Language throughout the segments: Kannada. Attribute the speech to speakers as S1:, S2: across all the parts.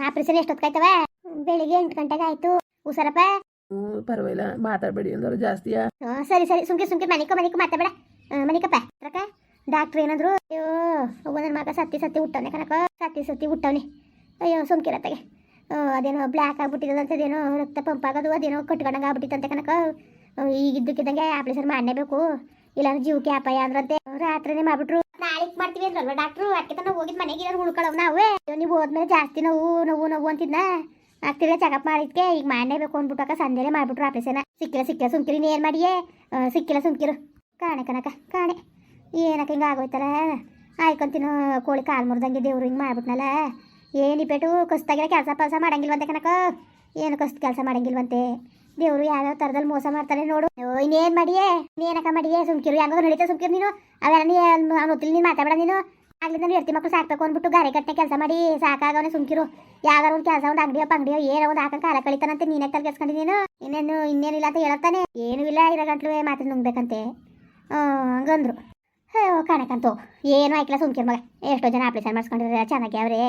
S1: ಆಪರೇಷನ್ ಎಷ್ಟೊತ್ತಾಯ್ತವ ಬೆಳಿಗ್ಗೆ ಎಂಟು ಗಂಟೆಗೆ ಆಯ್ತು. ಹುಷಾರಪ್ಪ?
S2: ಹ್ಞೂ ಪರವಾಗಿಲ್ಲ. ಮಾತಾಡಬೇಡಿ ಅಂದ್ರೆ ಜಾಸ್ತಿಯಾ.
S1: ಹಾ ಸರಿ ಸರಿ. ಸುಮ್ಕೆ ಸುಮ್ಕೆ. ಮನಿಕೋ ಮನಿಕ. ಮಾತಾಡಬೇಡ. ಮನಿಕಪ್ಪ. ರಕ ಡಾಕ್ಟ್ರ್ ಏನಂದ್ರು? ಅಯ್ಯೋ ನನ್ನ ಮಗ ಸತ್ತಿ ಸತ್ತಿ ಹುಟ್ಟವನೆ ಕನಕ ಸತ್ತಿ ಸತ್ತಿ ಹುಟ್ಟವನೆ. ಅಯ್ಯೋ ಸುಮ್ಕಿರತ್ತಾಗೆ ಅದೇನೋ ಬ್ಲ್ಯಾಕ್ ಆಗ್ಬಿಟ್ಟಿದಂತೆ ಅದೇನೋ ರಕ್ತ ಪಂಪ್ ಆಗೋದು ಅದೇನೋ ಕಟ್ಕೊಂಡಂಗೆ ಆಗ್ಬಿಟ್ಟಿತ್ತಂತೆ ಕನಕ ಈಗ ಇದ್ದಕ್ಕಿದ್ದಂಗೆ ಆಪರೇಷನ್ ಮಾಡಲೇಬೇಕು. ಇಲ್ಲಾಂದ್ರೆ ಜೀವಕ್ಕೆ ಅಪಾಯ ಅಂದ್ರಂತೆ ರಾತ್ರಿನೇ ಮಾಡ್ಬಿಟ್ರು. ಮಾಡ್ತೀವಿ ಅಂದ್ರಲ್ವ? ಡಾಕ್ಟ್ರು ಅದಕ್ಕೆ ತನಕ ಹೋಗಿದ್ ಮನೆಗೆ ಏನಾದ್ರು ಉಳ್ಕೊಳ್ಳವ್ ನಾವೇ. ನೀವು ಹೋದ್ಮೇಲೆ ಜಾಸ್ತಿ ನೋವು ನೋವು ನೋವು ಅಂತಿದ್ನ? ಆಗ್ತಿದ್ರೆ ಚೆಕಪ್ ಮಾಡಿದ್ಕೆ. ಈಗ ಮಾಡಲೇಬೇಕು ಅಂದ್ಬಿಟ್ಟಕ್ಕ, ಸಂಜೆಲೆ ಮಾಡ್ಬಿಟ್ರು ಆಪರೇಷನ್. ಸಿಕ್ಕಿಲ್ಲ ಸಿಕ್ಕಿಲ್ಲ, ಸುಮ್ಕಿರಿ, ನೀ ಏನು ಮಾಡಿಯೇ? ಸಿಕ್ಕಿಲ್ಲ, ಸುಮ್ಕಿರು. ಕಾಣೆ ಕನಕ ಕಾಣೆ. ಏನಕ್ಕ ಹಿಂಗೆ ಆಗೋಯ್ತಲ್ಲ? ಆಯ್ಕೊಂತಿನ ಕೋಳಿ ಕಾಲು ಮುರಿದಂಗೆ ದೇವ್ರು ಹಿಂಗೆ ಮಾಡ್ಬಿಟ್ನಲ್ಲ? ಏನು ಪೇಟು, ಕಸ್ತಾಗಿರೋ ಕೆಲಸ ಪಲ್ಸ ಮಾಡಂಗಿಲ್ವಂತೆ ಕನಕ ಏನು ಕಸ್ತು ಕೆಲಸ ಮಾಡಂಗಿಲ್ವಂತೆ? ದೇವ್ರು ಯಾವ್ಯಾವ ತರದಲ್ಲಿ ಮೋಸ ಮಾಡ್ತಾರೆ ನೋಡು. ಇನ್ನೇನ್ ಮಾಡಿಯೇ? ನೀನಕ ಮಾಡಿಯೇ? ಸುಮ್ಕಿರು. ಯಾವಾಗ ನಡೀತಾ ಸುಮ್ಕಿರು ನೀನು. ಅವೆಲ್ಲ ನೀ ಅವ್ನು ಒತ್ತಿಲ್ ನೀನು ಮಾತಾಡ ನೀನು. ಆಗ್ಲಿಂದ ನೀನು ಹೆರ್ತಿ ಮಕ್ಕಳು ಸಾಕ್ಬೇಕು ಅಂದ್ಬಿಟ್ಟು ಗಾರೆ ಕಟ್ಟೆ ಕೆಲಸ ಮಾಡಿ. ಸಾಕಾಗವನೆ ಸುಮ್ಕಿರು. ಯಾವಾಗ ಒಂದು ಕೆಲಸ ಒಂದು ಅಂಗಡಿಯೋ ಪಂಗಡಿಯೋ ಏನೋ ಒಂದು ಹಾಕಂಗೆ ಕಾಲ ಕಳಿತಾನಂತೆ ನೀನೇ ತಲೆ ನೀನು. ಇನ್ನೇನು ಇನ್ನೇನಿಲ್ಲ ಅಂತ ಹೇಳತ್ತಾನೆ. ಏನೂ ಇಲ್ಲ ಇರೋ ಗಂಟ್ಲು ಮಾತ್ರ ನುಂಗ್ಬೇಕಂತೆ. ಹಂಗಂದ್ರು. ಹೋ ಕಾಣಕಂತು ಏನೂ ಆಯ್ಕಿಲ್ಲ ಸುಮ್ಕಿರು ಮಗ. ಎಷ್ಟೋ ಜನ ಆಪ್ರೇಷನ್ ಮಾಡಿಸ್ಕೊಂಡಿರ ಚೆನ್ನಾಗಿ ಅವ್ರೆ.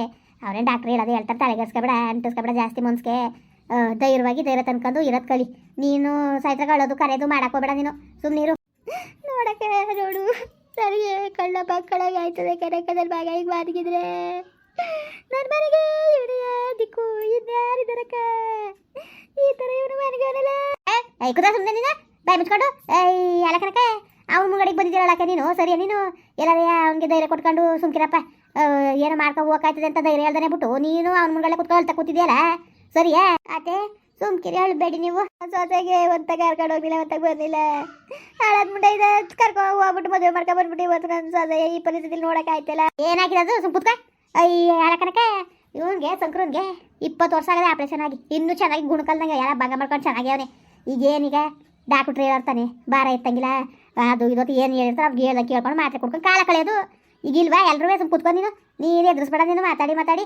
S1: ಅವ್ರೇನು ಡಾಕ್ಟ್ರ್ ಹೇಳೋದು ಹೇಳ್ತಾರೆ. ತಲೆಗೆಸ್ಕೊಬೇಡ ಅಂಟಿಸ್ಕೊಬೇಡ ಜಾಸ್ತಿ ಮನ್ಸ್ಗೆ. ಆ, ಧೈರ್ಯವಾಗಿ ಧೈರ್ಯ ತನ್ಕೊಂಡು ಇರೋದು ಕಳಿ ನೀನು ಸಾಯ್ತ್ರ ಕಳೋದು ಕರೆಯೋದು ಹೋಗ್ಬೇಡ ನೀನು. ಸುಮ್ಮನಿರು ನೋಡಕ್ಕೆ ನೋಡು. ಸರಿ, ಕಳ್ಳ ಪಕ್ಕಳಾಗಿ ಆಯ್ತದೆ. ಕರೆಕದಲ್ಲಿ ಭಾಗ ಈಗ ಮಾರಿಗಿದ್ರೆ ನನ್ನ ಮನೆಗೆ ಇವನು ದಿಕ್ಕು, ಇನ್ಯಾರಿದಾರಕ್ಕ? ಈ ಥರ ಇವನು ಮನೆಗೆ ಅವನಲ್ಲ ಏ ಕುದ ಸುಮ್ಮನೆ ನೀನು. ಬಾಯ್ ಮುಚ್ಕೊಂಡು. ಅಲ್ಲ ಕನಕ ಅವ್ನ ಮುಂಗಡಿಗೆ ಬಂದಿದ್ದೀರಲ್ಲಕ್ಕ ನೀನು? ಸರಿಯಾ ನೀನು? ಎಲ್ಲಾರೇ ಅವನಿಗೆ ಧೈರ್ಯ ಕೊಟ್ಕೊಂಡು ಸುಮ್ಕಿರಪ್ಪ. ಏನು ಮಾಡ್ಕೊ ಹೋಗಾಯ್ತದೆ ಅಂತ ಧೈರ್ಯ ಹೇಳ್ದಾನೆ ಬಿಟ್ಟು, ನೀನು ಅವ್ನ ಮುಂಗಡೆ ಕುತ್ಕೊಂಡು ಅಳ್ತಾ ಕೂತಿದ್ಯಲ್ಲ ಸರಿಯಾ? ಅದೇ ಸುಮ್ಕಿರಿ ಹೇಳ್ಬೇಡಿ ನೀವು. ಸೊಸೆಗೆ ಒಂತ ಕರ್ಕೊಂಡು ಹೋಗಿಲ್ಲ ಒಂತ ಬಂದಿಲ್ಲ ಹಾಳಾದ್ ಮುಂಡೆ ಇದೆ, ಕರ್ಕೊ ಹೋಗ್ಬಿಟ್ಟು ಮದುವೆ ಮಾಡ್ಕೊ ಬಂದ್ಬಿಟ್ಟು ಇವತ್ತು ನನ್ನ ಸೊಸೆ. ಈ ಪರಿಸ್ಥಿತಿಲಿ ನೋಡಕ್ ಆಯ್ತಲ್ಲ. ಏನಾಗಿದೆ ಸುಮ್ ಕುತ್ಕ. ಅಯ್ಯ ಕನಕ ಇವನ್ಗೆ, ಸಂಕ್ರನ್ಗೆ. ಇಪ್ಪತ್ತು ವರ್ಷ ಆಗದೆ ಆಪರೇಷನ್ ಆಗಿ. ಇನ್ನೂ ಚೆನ್ನಾಗಿ ಗುಣಕಲ್ದಂಗೆ ಎಲ್ಲ ಭಾಗ ಮಾಡ್ಕೊಂಡು ಚೆನ್ನಾಗಿ ಅವನೇ ಈಗ ಏನೀಗ ಡಾಕ್ಟ್ರ್ ಹೇಳ್ತಾನೆ ಭಾರ ಎತ್ತಂಗಿಲ್ಲ ಅದು ಇವತ್ತು ಏನು ಹೇಳಿರ್ತಾರೆ ಅವ್ರಿಗೆ ಹೇಳ್ದ ಕೇಳ್ಕೊಂಡು ಮಾತ್ರೆ ಕೊಡ್ಕೊಂಡು ಕಾಲ ಕಳೆಯೋದು. ಈಗ ಇಲ್ವಾ ಎಲ್ಲರೂ ಸುಮ್ ಕುತ್ಕೊಂಡು ನೀನು. ನೀನು ಎದುರಿಸ್ಬೇಡ ನೀನು. ಮಾತಾಡಿ ಮಾತಾಡಿ.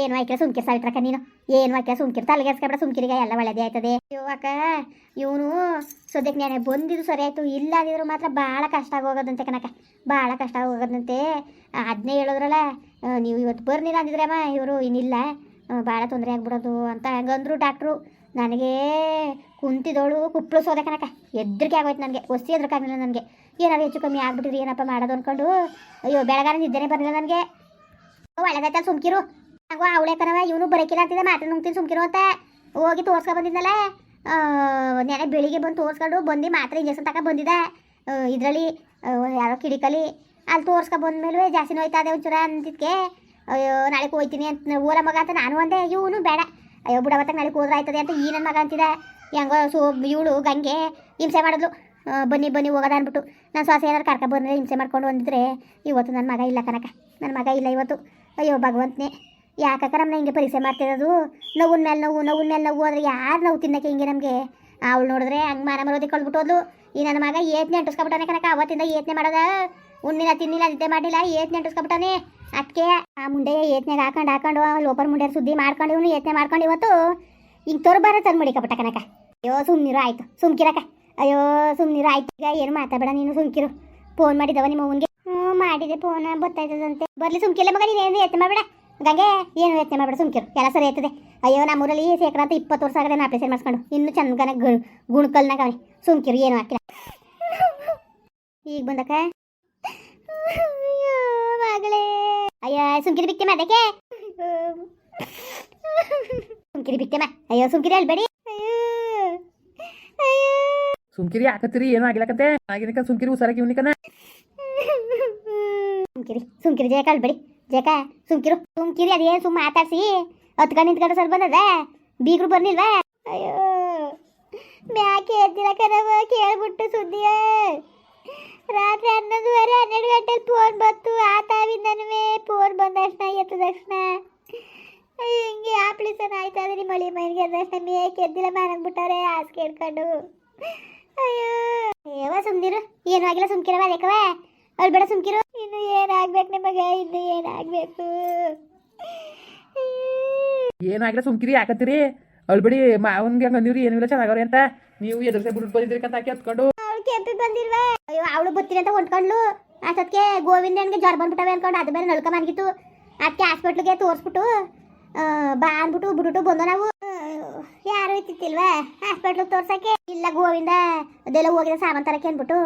S1: ಏನು ಆಯ್ಕೆ ಸುಮ್ಕಿರ್ ಸಾವಿತ್ರಕ್ಕ ನೀನು? ಏನು ಆಯ್ಕೆ ಸುಮ್ಕಿರ್ ತಲೆಗೆಸ್ಕೊಬೇಡ ಸುಮ್ಕಿರಿಗ ಎಲ್ಲ ಒಳ್ಳೇದೇ ಆಯ್ತದೆ. ಅಕ್ಕ, ಇವನು ಸದ್ಯಕ್ಕೆ ನಾನೇ ಬಂದಿದ್ದು ಸರಿ ಆಯ್ತು ಇಲ್ಲ ಅಂದಿದ್ರು ಮಾತ್ರ ಭಾಳ ಕಷ್ಟ ಆಗೋಗೋದಂತೆ ಕನಕ ಭಾಳ ಕಷ್ಟ ಆಗೋಗೋದಂತೆ. ಅದನ್ನೇ ಹೇಳಿದ್ರಲ್ಲ ನೀವು ಇವತ್ತು ಬರ್ನಿಲ್ಲ ಅಂದಿದ್ರೆ ಅಮ್ಮ, ಇವರು ಇನ್ನಿಲ್ಲ. ಭಾಳ ತೊಂದರೆ ಆಗ್ಬಿಡೋದು ಅಂತ ಹಂಗಂದ್ರು ಡಾಕ್ಟ್ರು. ನನಗೆ ಕುಂತಿದೋಳು ಕುಪ್ಪಳು ಸೋದೆ ಕನಕ ಎದ್ರಿಕೆ ಆಗೋಯ್ತು ನನಗೆ. ವಸ್ತಿ ಎದ್ರಕ್ಕಾಗಲಿಲ್ಲ ನನಗೆ. ಏನಾದ್ರು ಹೆಚ್ಚು ಕಮ್ಮಿ ಆಗ್ಬಿಟ್ಟಿರಿ ಏನಪ್ಪ ಮಾಡೋದು ಅಂದ್ಕೊಂಡು ಅಯ್ಯೋ ಬೆಳಗಾರ ನಿದ್ದೆನೇ ಬರಲಿಲ್ಲ ನನಗೆ. ಒಳ್ಳೇದಾಯ್ತಲ್ಲ ಸುಮ್ಕಿರು. ಹಂಗೋ ಅವಳೆ ಕನವ ಇವನು ಬರಕಿಲ್ಲ ಅಂತಿದ್ದೆ, ಮಾತ್ರ ನುಂಗ್ತೀನಿ ಸುಮ್ಕಿರು ಅಂತ. ಹೋಗಿ ತೋರ್ಸ್ಕೊ ಬಂದಿದ್ನಲ್ಲ ನೆನೆ ಬೆಳಿಗ್ಗೆ ಬಂದು ತೋರ್ಸ್ಕೊಂಡು ಬಂದು ಮಾತ್ರ ಇಂಜೆಕ್ಷನ್ ತಕ ಬಂದಿದ್ದೆ. ಇದರಲ್ಲಿ ಯಾರೋ ಕಿಡಿಕಲಿ. ಅಲ್ಲಿ ತೋರ್ಸ್ಕೊ ಬಂದ್ಮೇಲೆ ಜಾಸ್ತಿ ನೋಯ್ತಾ ಇದೆ ಒಂಚೂರ ಅಂತಿದ್ಕೆ. ಅಯ್ಯೋ, ನಾಳೆ ಹೋಯ್ತೀನಿ ಅಂತ ಓಲ ಮಗ ಅಂತ ನಾನು ಅಂದೆ. ಇವನು ಬೇಡ. ಅಯ್ಯೋ ಬುಡವತ್ತಾಗ ನಾಳೆ ಹೋದ್ರೆ ಆಯ್ತದೆ ಅಂತ ಈ ನನ್ನ ಮಗ ಅಂತಿದ್ದ. ಹೆಂಗೋ ಸೋ, ಇವಳು ಗಂಗೆ ಹಿಂಸೆ ಮಾಡಿದ್ಲು. ಬನ್ನಿ ಬನ್ನಿ, ಹೋಗೋದ ಅಂದ್ಬಿಟ್ಟು. ನಾನು ಸೊಸೆ ಏನಾರು ಕರ್ಕ ಬಂದರೆ ಹಿಂಸೆ ಮಾಡ್ಕೊಂಡು ಬಂದಿದ್ರೆ ಇವತ್ತು ನನ್ನ ಮಗ ಇಲ್ಲ ಕನಕ ನನ್ನ ಮಗ ಇಲ್ಲ ಇವತ್ತು. ಅಯ್ಯೋ ಭಗವಂತನೇ ಯಾಕಕ್ಕ ನಮ್ಮನ್ನ ಹಿಂಗೆ ಪರೀಕ್ಷೆ ಮಾಡ್ತಿರೋದು? ನೋವಿನ ಮೇಲೆ ನೋವು, ನೋವಿನ ಮೇಲೆ ನೋವು ಆದರೆ ಯಾರು ನೋವು ತಿನ್ನಕ್ಕೆ ಹಿಂಗೆ ನಮಗೆ? ಅವಳು ನೋಡಿದ್ರೆ ಹಂಗೆ ಮಾನ ಮರೋದಿ ಕಳ್ಬಿಟ್ಟು ಹೋದ್ಲು. ಈ ನನ್ನ ಮಗ ಏತ್ನೆ ಅಂಟಿಸ್ಕೊಬಿಟ್ಟಾನೆ ಕನಕ ಅವತ್ತಿಂದ ಏತ್ನೆ ಮಾಡೋದ. ಉಣ್ಣಿಲ್ಲ, ತಿನ್ನಿಲ್ಲ, ನಿದ್ದೆ ಮಾಡಿಲ್ಲ ಏತ್ನೆ ಅಂಟಿಸ್ಕೊಬಿಟ್ಟಾನೆ. ಅದಕ್ಕೆ ಆ ಮುಂಡೆ ಏತ್ನೆಗೆ ಹಾಕೊಂಡು ಹಾಕೊಂಡು ಲೋಪರ್ ಮುಂಡೆ ಸುದ್ದಿ ಮಾಡ್ಕೊಂಡು, ಇವನು ಏತ್ನೆ ಮಾಡ್ಕೊಂಡು ಇವತ್ತು ಹಿಂಗೆ ತೋರ್ಬಾರ ತಂದು ಮಡಿಕಬಿಟ್ಟ ಕನಕ ಅಯ್ಯೋ ಸುಮ್ಮನಿರು ಆಯಿತು. ಸುಮ್ಕಿರಕ ಅಯ್ಯೋ ಸುಮ್ಮನಿರು ಆಯ್ತು. ಈಗ ಏನು ಮಾತಾಡಬೇಡ ನೀನು, ಸುಮ್ಕಿರು. ಫೋನ್ ಮಾಡಿದವ ನಿಮ್ಮ ಅವನಿಗೆ. ಹ್ಞೂ, ಮಾಡಿದೆ ಫೋನ್ ಗೊತ್ತಾಯ್ತದಂತೆ ಬರ್ಲಿ ಸುಮ್ಕಿಲ್ಲ ಮಗ ನೀನು ಏನು ಯತ್ನ ಮಾಡಬೇಡ. ಗಂಗೆ, ಏನು ಯತ್ನ ಮಾಡಬೇಡ ಸುಮ್ಕಿರು. ಎಲ್ಲ ಸರಿ ಆಯ್ತದೆ. ಅಯ್ಯೋ ನಮ್ಮೂರಲ್ಲಿ ಶೇಖರ ಅಂತ ಇಪ್ಪತ್ತು ವರ್ಷ ಆಗದೆ ಆಪರೇಷನ್ ಮಾಡಿಸ್ಕೊಂಡು. ಇನ್ನು ಚಂದನ ಗುಣಕಲ್ನಾಗ ಅವನಿ. ಸುಮ್ಕಿರು, ಏನು ಹಾಕಿಲ್ಲ ಈಗ ಬಂದಕ್ಕ ಅಯ್ಯೋ ಸುಮ್ಕಿರಿ ಬಿಟ್ಟೆ ಅದಕ್ಕೆ. ಸುಮ್ಕಿರಿ ಬಿಟ್ಟೆ ಅಯ್ಯೋ, ಸುಮ್ಕಿರಿ ಅಯ್ಯೋ
S2: ಸುಮ್ಕಿರಿ ಹಾಕತ್ತೀರಿ ಏನು ಆಗಿಲ್ಲಕತ್ತೆ ಆಗಿನಕ ಸುಮ್ಕಿರಿ ಉಸಾರಕ್ಕೆ ಇವನಿಕನ
S1: ಸುಮ್ಕಿರಿ ಸುಮ್ಕಿರಿ ಜೇಕ ಅಲ್ಬೇಡಿ ಜೇಕ ಸುಮ್ಕಿರು, ಸುಮ್ಕಿರಿ, ಅದೇನು ಸುಮ್ಮ ಮಾತಾಡ್ಸಿ ಹತ್ಕೊಂಡು ನಿಂತ್ಕೊಂಡು ಸರ್ ಬಂದದ? ಬೀಗರು ಬರ್ಲಿಲ್ವಾ? ಅಯ್ಯೋ, ಮ್ಯಾಕೆ ಎದ್ದಿಲ್ಲ ಕರವ ಕೇಳ್ಬಿಟ್ಟು ಸುದ್ದಿಯ. ರಾತ್ರಿ ಹನ್ನೊಂದುವರೆ, ಹನ್ನೆರಡು ಗಂಟೆ ಫೋನ್ ಬಂತು ಆ ತಾವಿಂದನೂ ಫೋನ್ ಬಂದ ತಕ್ಷಣ ಎತ್ತ ತಕ್ಷಣ. ಹಿಂಗೆ ಆಪ್ಲಿಸನ್ ಆಯ್ತಾ ಅದ್ರಿ ಮಳಿ ಮೈನ್ಗೆ ಎದ್ದ ತಕ್ಷಣ ಮೇಕೆ ಎದ್ದಿಲ್ಲ ಮಾನಂಗ್ಬಿಟ್ಟವ್ರೆ ಹಾಸ್ಗೆ ಅಯ್ಯೋ ಏವ ಸುಮ್ನಿರು ಏನೂ ಆಗಿಲ್ಲ ಸುಮ್ಕಿರವ ಅದಕ್ಕವ ಅವ್ಳು ಬೇಡ ಸುಮ್ಕಿರು. ಇನ್ನು ಏನಾಗ್ಬೇಕು ನಿಮಗೆ? ಇನ್ನು ಏನಾಗ್ಬೇಕು?
S2: ಏನಾಗಿಲ್ಲ ಸುಮ್ಕಿರಿ ಯಾಕತ್ತೀರಿ? ಅಳ್ಬೇಡಿ ಮಾವನ್ಗೆ ಹಂಗೆ ಅಂದಿವ್ರಿ? ಏನಿಲ್ಲ ಚೆನ್ನಾಗವ್ರೆ ಅಂತ. ನೀವು ಎದುರ್ಸೆ ಬಿಟ್ಟು ಬಂದಿದ್ರಿ ಅಂತ ಹಾಕಿ ಹತ್ಕೊಂಡು
S1: ಅವಳು ಕೆಂಪಿ ಬಂದಿಲ್ವಾ? ಅಯ್ಯೋ ಅವಳು ಬರ್ತೀನಿ ಅಂತ ಹೊಂಟ್ಕೊಂಡ್ಲು ಅಷ್ಟೊತ್ತಿಗೆ ಗೋವಿಂದನ್ಗೆ ಜ್ವರ ಬಂದ್ಬಿಟ್ಟವೆ ಅನ್ಕೊಂಡು ಅದು ಬೇರೆ ನಳ್ಕ ಮನ್ಗಿತ್ತು ಅದಕ್ಕೆ ಹಾಸ್ಪಿಟ್ಲಿಗೆ ತೋರಿಸ್ಬಿಟ್ಟು ಬಾ ಅಂದ್ಬಿಟ್ಟು ಬಿಟ್ಬಿಟ್ಟು ಬಂದು ನಾವು. ಯಾರು ಇತ್ತಿಲ್ವಾ ಹಾಸ್ಪಿಟ್ಲಿಗೆ ತೋರ್ಸಕ್ಕೆ. ಇಲ್ಲ ಗೋವಿಂದ ಅದೆಲ್ಲ ಹೋಗಿದ ಸಾಮಾನ್ ತರಕ್ಕೆ ಅಂದ್ಬಿಟ್ಟು.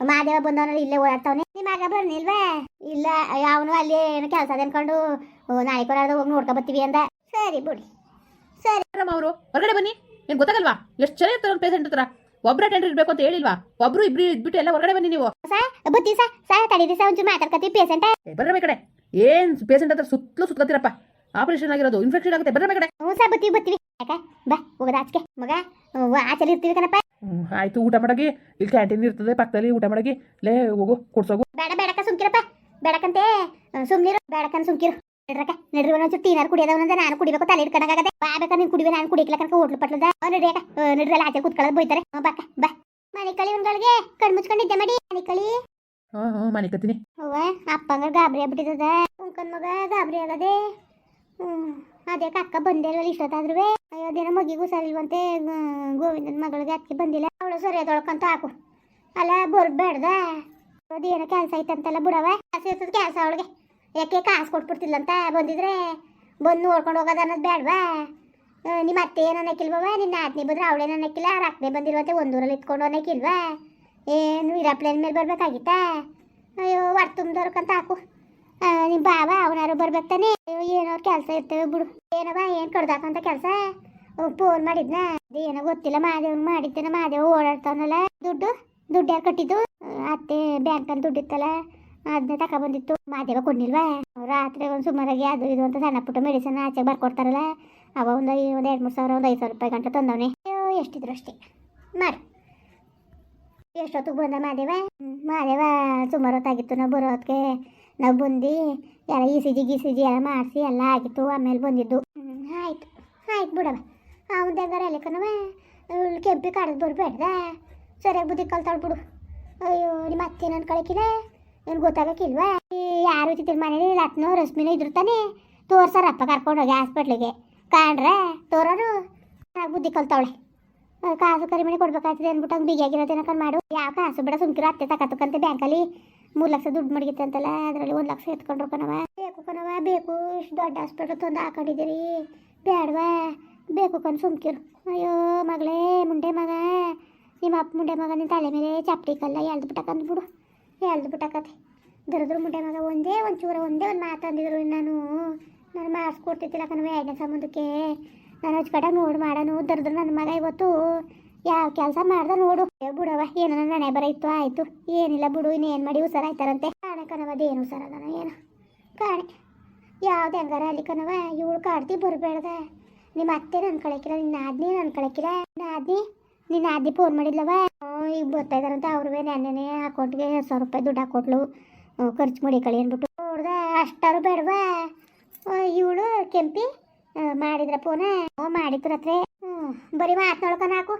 S1: ಮಾದೇವ ಬಂದವನ ಇಲ್ಲೇ ಓಡಾಡ್ತಾವನೆ. ಮಗ ಬರ್ನಿಲ್ವಾ? ಇಲ್ಲ ಅವನು ಅಲ್ಲಿ ಏನೋ ಕೆಲಸ ಅನ್ಕೊಂಡು ನಾಳೆ ಕೊರ ಹೋಗಿ ನೋಡ್ಕೊ ಬರ್ತೀವಿ ಅಂದ. ಸರಿ ಬಿಡಿ. ಸರಿ
S2: ಅವರು. ಹೊರಗಡೆ ಬನ್ನಿ. ಏನ್ ಗೊತ್ತಾಗಲ್ವಾ? ಎಷ್ಟು ಚೆನ್ನಾಗಿ ಇರ್ತಾರೆ ಪೇಷಂಟ್ ಹತ್ರ. ಒಬ್ರ ಟೆಂಡರ್ ಇರ್ಬೇಕು ಅಂತ ಹೇಳಿಲ್ವಾ? ಒಬ್ರು ಇಬ್ರು ಇದ್ಬಿಟ್ಟು ಎಲ್ಲ ಹೊರಗಡೆ ಬನ್ನಿ ನೀವು.
S1: ಸಾ ಬತ್ತಿ ಸಾ ಸಾ ತಡೀರಿ ಸಾ ಒಂಚೂರು ಮಾತಾಡ್ಕತ್ತೀವಿ ಪೇಷಂಟ
S2: ಏ, ಬರ್ರಮ್ಮ ಈ ಕಡೆ. ಏನ್ ಪೇಷಂಟ್ ಹತ್ರ ಸುತ್ತಲೂ ಸುತ್ಕತ್ತೀರಪ್ಪ? ಆಪರೇಷನ್ ಆಗಿರೋದು ಇನ್ಫೆಕ್ಷನ್ ಆಗುತ್ತೆ. ಬರ್ರಮ್ಮ ಈ ಕಡೆ.
S1: ಹ್ಞೂ ಸಾ ಬತ್ತೀವಿ ಬತ್ತೀವಿ ಯಾಕ? ಬಾ ಹೋಗೋದ ಆಚೆಗೆ. ಮಗ ಆಚೆಲಿ ಇರ್ತೀವಿ ಕಣಪ್ಪ.
S2: ಆಯ್ತು ಊಟ ಮಾಡಗಿ. ಇಲ್ಲಿ ಕ್ಯಾಂಟೀನ್ ಇರ್ತದೆ ಪಕ್ಕದಲ್ಲಿ ಊಟ ಮಾಡಗಿ. ಲೇ ಹೋಗು ಕೊಡ್ಸೋಗು.
S1: ಬೇಡ ಬೇಡಕ್ಕ ಸುಮ್ಕಿರಪ್ಪ. ಬೇಡಕಂತೆ ಸುಮ್ನಿರು. ಬೇಡಕನ್ ಸುಮ್ಕಿರು. ನಡ್ರಕ ನಡ್ರಿ ಒಂದೊಂದು ಟೀನಾರು ಕುಡಿಯೋದವನಂದ ನಾನು ಕುಡಿಬೇಕು ತಲೆ ಇಟ್ಕೊಂಡಾಗದೆ ಬಾ ಬೇಕಾ ನೀನು ಕುಡಿವೆ ನಾನು ಕುಡಿಯಕ್ಕೆ ಕನಕ ಹೋಟ್ಲು ಪಟ್ಲದ. ನಡ್ರಿ ಅಕ್ಕ. ನಡ್ರಲ್ಲ ಆಚೆ ಕುತ್ಕೊಳ್ಳೋದು ಬೈತಾರೆ. ಹ್ಞೂ ಬಾಕ ಬಾ. ಮನೆ ಕಳಿ ಒಂದ್ಗಳಿಗೆ ಕಣ್ಣು ಮುಚ್ಕೊಂಡಿದ್ದೆ ಮಾಡಿ. ಮನೆ ಕಳಿ.
S2: ಹಾಂ ಹಾಂ ಮನೆ ಕತ್ತೀನಿ.
S1: ಅವ್ವ ಅಪ್ಪಂಗ ಗಾಬರಿ ಆಗ್ಬಿಟ್ಟಿದ್ದದ ಉಂಕನ್ ಮಗ ಗಾಬರಿ ಆಗದೆ. ಹ್ಮ್ ಅದೇ ಅಕ್ಕ ಬಂದೇ ಇಲ್ವಲ್ಲ ಇಷ್ಟೊತ್ತಾದ್ರೂ ಅಯ್ಯೋ ದಿನ ಮಗಿಗೂ ಸರಿಲ್ವಂತೆ ಇಲ್ವಂತೆ ಗೋವಿಂದನ ಮಗಳಿಗೆ ಅಕ್ಕಿ ಬಂದಿಲ್ಲ. ಅವಳು ಸರಿ ತೊಳ್ಕೊಂತ ಹಾಕು. ಅಲ್ಲ ಬರ್ಬೇಡ್ದ ಅದೇನೋ ಕೆಲಸ ಐತಂತಲ್ಲ ಬಿಡವ ಇರ್ತದ ಕೆಲಸ ಅವಳಿಗೆ. ಯಾಕೆ ಕಾಸು ಕೊಟ್ಬಿಡ್ತಿಲ್ಲಂತ ಬಂದಿದ್ರೆ ಬಂದು ನೋಡ್ಕೊಂಡು ಹೋಗೋದು ಅನ್ನೋದು ಬೇಡವಾ ನಿಮ್ಮ ಅತ್ತೆ ಏನೋ ಅನ್ನಕ್ಕಿಲ್ವವ ನಿನ್ನ ಆತ್ನಿ ಬಂದ್ರೆ ಅವಳೇನೋ ಅನ್ನಕ್ಕಿಲ್ಲ ಅವ್ರ ಅಕ್ಕನೆ ಬಂದಿರುವಂತೆ ಒಂದೂರಲ್ಲಿ ಇತ್ಕೊಂಡು ಅನ್ನಕ್ಕಿಲ್ವಾ ಏನು ಇರಪ್ಲೇನ್ ಮೇಲೆ ಬರ್ಬೇಕಾಗಿತ್ತಾ? ಅಯ್ಯೋ, ಹೊಟ್ಟೆ ತುಂಬ್ದವ್ರಕ್ಕಂತ ಹಾಕು. ನಿಮ್ಮ ಬಾಬ ಅವನಾರು ಅಯ್ಯೋ, ಏನೋ ಕೆಲಸ ಇರ್ತೇವೆ ಬಿಡು. ಏನವ ಏನು ಕಡ್ದಾಕಂತ ಕೆಲಸ? ಫೋನ್ ಮಾಡಿದ್ನ? ಏನೋ ಗೊತ್ತಿಲ್ಲ ಮಾದೇವ್ ಮಾಡಿದ್ದೇನ ಮಾದೇವ ಓಡಾಡ್ತಾವನಲ್ಲ. ದುಡ್ಡು? ದುಡ್ಡು ಯಾರು ಕಟ್ಟಿದ್ದು? ಅತ್ತೆ ಬ್ಯಾಂಕಲ್ಲಿ ದುಡ್ಡು ಇತ್ತಲ್ಲ ಅದನ್ನ ತಗೊಬಂದಿತ್ತು ಮಾದೇವ ಕೊಡ್ಲಿಲ್ವಾ ರಾತ್ರಿ ಒಂದು ಸುಮಾರಾಗಿ ಅದು ಇದು ಅಂತ ಸಣ್ಣ ಪುಟ್ಟ ಮೆಡಿಸನ್ ಆಚೆ ಬರ್ಕೊಡ್ತಾರಲ್ಲ, ಅವ ಒಂದು ಒಂದು ಎರಡು ಮೂರು ಸಾವಿರ, ಒಂದು ಐದು ಸಾವಿರ ರೂಪಾಯಿ ಗಂಟೆ ತಂದವನೆ. ಎಷ್ಟಿದ್ರು ಅಷ್ಟೇ. ಮಾಡಿ. ಎಷ್ಟೊತ್ತಿಗೆ ಬಂದ ಮಾದೇವ ಮಾದೇವ ಸುಮಾರು ಹೊತ್ತಾಗಿತ್ತು, ನಾವು ಬರೋ ಹೊತ್ತಿಗೆ ನಾವು ಬಂದು, ಎಲ್ಲ ಇ ಸಿ ಜಿ ಗಿ ಸಿ ಎಲ್ಲ ಮಾಡಿಸಿ ಎಲ್ಲ ಆಗಿತ್ತು, ಆಮೇಲೆ ಬಂದಿದ್ದು. ಆಯಿತು, ಆಯ್ತು ಬಿಡವ ಅವನ ಹೆಂಗಾರ ಎಲ್ಲಿ ಕಣವ ಕೆಂಪಿ ಕಾಡೋದು ಬರಬೇಡ್ದ ಸರಿಯಾಗಿ ಬುದ್ಧಿ ಕಲ್ತಾಳು ಬಿಡು. ಅಯ್ಯೋ, ನಿಮ್ಮ ಅತ್ತೆ ನನ್ನ ಕಳಕಿಲ್ಲ ಏನು ಗೊತ್ತಾಗಕ್ಕಿಲ್ವಾ ಯಾರು ಇದ್ದಿದ್ರು ಮನೇಲಿ ರತ್ನೋ ರಶ್ಮಿನೋ ಇದ್ರು ತಾನೆ? ಕರ್ಕೊಂಡು ಕರ್ಕೊಂಡೋಗಿ ಹಾಸ್ಪಿಟ್ಲಿಗೆ. ಕಾಣ್ರೆ, ತೋರೋರು ಬುದ್ಧಿ ಕಲ್ತಾವಳೆ. ಕಾಸು ಕರಿಮಣಿ ಕೊಡ್ಬೇಕಾಗ್ತದೆ ಅಂದ್ಬಿಟ್ಟು ಹಂಗೆ ಬಿಗಿಯಾಗಿರೋದೇನ ಕಣ್ ಮಾಡು. ಯಾವ ಕಾಸು ಬೇಡ, ಸುಮ್ಕಿರೋ ಅತ್ತೆ ತಕತಕ್ಕಂತೆ ಬ್ಯಾಂಕಲ್ಲಿ. ಮೂರು ಲಕ್ಷ ದುಡ್ಡು ಮಡಗಿತ್ತಂತಲ್ಲ, ಅದರಲ್ಲಿ ಒಂದು ಲಕ್ಷ ಎತ್ಕೊಂಡ್ರು ಕಣವ ಬೇಕು ಕಣವ ಬೇಕು. ಇಷ್ಟು ದೊಡ್ಡ ಹಾಸ್ಪಿಟ್ಲ್ ತಂದು ಹಾಕೊಂಡಿದ್ದೀರಿ. ಬೇಡವಾ ಬೇಕು ಕಣ್ ಸುಮ್ಕಿರು. ಅಯ್ಯೋ, ಮಗಳೇ, ಮುಂಡೆ ಮಗ. ನಿಮ್ಮ ಅಪ್ಪ ಮುಂಡೆ ಮಗ ನಿನ್ನ ತಲೆ ಮೇಲೆ ಚಪ್ಪಡಿ ಕಲ್ಲ ಎಳ್ದು ಬಿಡು. ಎಳ್ದು ಬಿಟ್ಟಕತೆ. ದುರದ್ರ ಮುಂಡೆ ಮಗ ಒಂದೇ ಒಂದು ಚೂರ ಒಂದೇ ಒಂದು ಮಾತಂದಿದ್ರು ನಾನು. ನಾನು ಮಾಡಿಸ್ಕೊಡ್ತಿದ್ದಿಲ್ಲ ಕಣ ಎರಡನೇ ಸಂಬಂಧಕ್ಕೆ. ನಾನು ಕಡೆ ನೋಡಿ ಮಾಡೋನು. ದುರದ್ರ ನನ್ನ ಮಗ ಇವತ್ತು ಯಾವ ಕೆಲಸ ಮಾಡ್ದ ನೋಡು. ಬಿಡವ ಏನೋ ನನೆ ಬರ ಇತ್ತು, ಆಯಿತು. ಏನಿಲ್ಲ ಬಿಡು, ಇನ್ನೇನು ಮಾಡಿ ಹುಷಾರಾಯ್ತಾರಂತೆ ಕಾಣೆ ಕಣವ ಅದೇನು ನಾನು ಏನು? ಕಾಣೆ. ಯಾವ್ದು ಹೆಂಗಾರ ಅಲ್ಲಿ ಕಣವ ಇವಳು ಕಾಡ್ತಿ ಬರಬೇಡ್ದ. ನಿಮ್ಮ ಅತ್ತೆ ನನ್ನ ಕಳಕಿಲ್ಲ ನಿನ್ನ ಆದ್ನಿ ನನ್ನ ಕಳಕಿಲ್ಲ ನಿನ್ನ ಆದ್ನಿ ನಿನ್ನ ಆದಿ ಫೋನ್ ಮಾಡಿದ್ಲವ? ಈಗ ಬರ್ತಾ ಇದಾರಂತೆ ಅವ್ರವೇ ನೆನ್ನೆನೆ ಅಕೌಂಟ್ಗೆ ಸಾವಿರ ರೂಪಾಯಿ ದುಡ್ಡು ಹಾಕೊಟ್ಲು. ಖರ್ಚು ಮಾಡಿ ಕಳಿ ಅಂದ್ಬಿಟ್ಟು. ನೋಡ್ದೆ, ಅಷ್ಟಾರು ಬೇಡವಾ? ಇವಳು ಕೆಂಪಿ ಮಾಡಿದ್ರ ಫೋನ ಮಾಡಿದ್ರ ಹತ್ರ ಬರೀ ಮಾತನಾಡ್ಕ ನಾಕು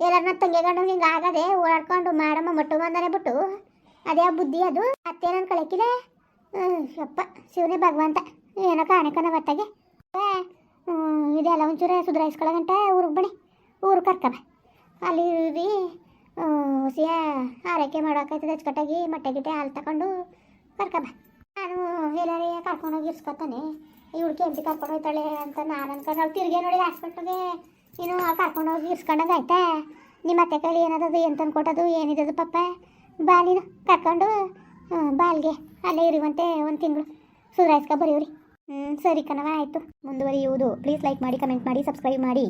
S1: ಎಲ್ಲಾರ ನನ್ನ ತಂಗಿ ಗಂಡು ಹಿಂಗೆ ಆಗದೆ ಓಡಾಡ್ಕೊಂಡು ಮಾಡಮ್ಮ ಮಟ್ಟು ಬಂದಾನೆ ಬಿಟ್ಟು. ಅದೇ ಬುದ್ಧಿ ಅದು. ಅತ್ತೆ ನನ್ನ ಯಪ್ಪ, ಶಿವನೇ ಭಗವಂತ. ಏನೋ ಕಾಣಕನ ಬತ್ತಾಗೆ ಇದೆಲ್ಲ ಒಂಚೂರು ಸುಧಾರಿಸ್ಕೊಳ್ಳೋ ಗಂಟ ಊರಿಗೆ ಬನ್ನಿ. ಊರು ಕರ್ಕಬ. ಅಲ್ಲಿ ಇವಿ ಸಿಯಾ ಆರೈಕೆ ಮಾಡೋಕೈತದೆ ಅಚ್ಚುಕಟ್ಟಾಗಿ ಮೊಟ್ಟೆ ಗಿಟ್ಟೆ ಹಾಲು ತಗೊಂಡು ಬಾ. ನಾನು ಎಲ್ಲಾರೇ ಕರ್ಕೊಂಡೋಗಿ ಇರ್ಸ್ಕೊತಾನೆ. ಹುಡುಕಿ ಎಂಟಿ ಕರ್ಕೊಂಡು ಹೋಗ್ತಾಳೆ ಅಂತ ನಾನು ಅನ್ಕೊಂಡು. ಅವ್ಳು ತಿರುಗಿ ನೋಡಿ ಹಾಸ್ಪಿಟ್ಲಿಗೆ ನೀನು ಕರ್ಕೊಂಡೋಗಿ ಇರ್ಸ್ಕೊಂಡಂಗೆ ಆಯ್ತಾ? ನಿಮ್ಮ ಅತ್ತೆ ಕೈಲಿ ಏನದದು ಏನು ತಂದ್ಕೊಟ್ಟದು ಏನಿದದು ಪಪ್ಪ ಬಾ ನೀನು ಕರ್ಕೊಂಡು ಬಾಲ್ಗೆ ಅಲ್ಲೇ ಇರುವಂತೆ ಒಂದು ತಿಂಗಳು ಸುಧಾರಿಸ್ಕೊ ಬರೀವ್ರಿ ಹ್ಞೂ ಸರಿ ಕಣವ ಆಯಿತು. ಮುಂದುವರಿಯುವುದು. ಪ್ಲೀಸ್ ಲೈಕ್ ಮಾಡಿ ಕಮೆಂಟ್ ಮಾಡಿ ಸಬ್ಸ್ಕ್ರೈಬ್ ಮಾಡಿ.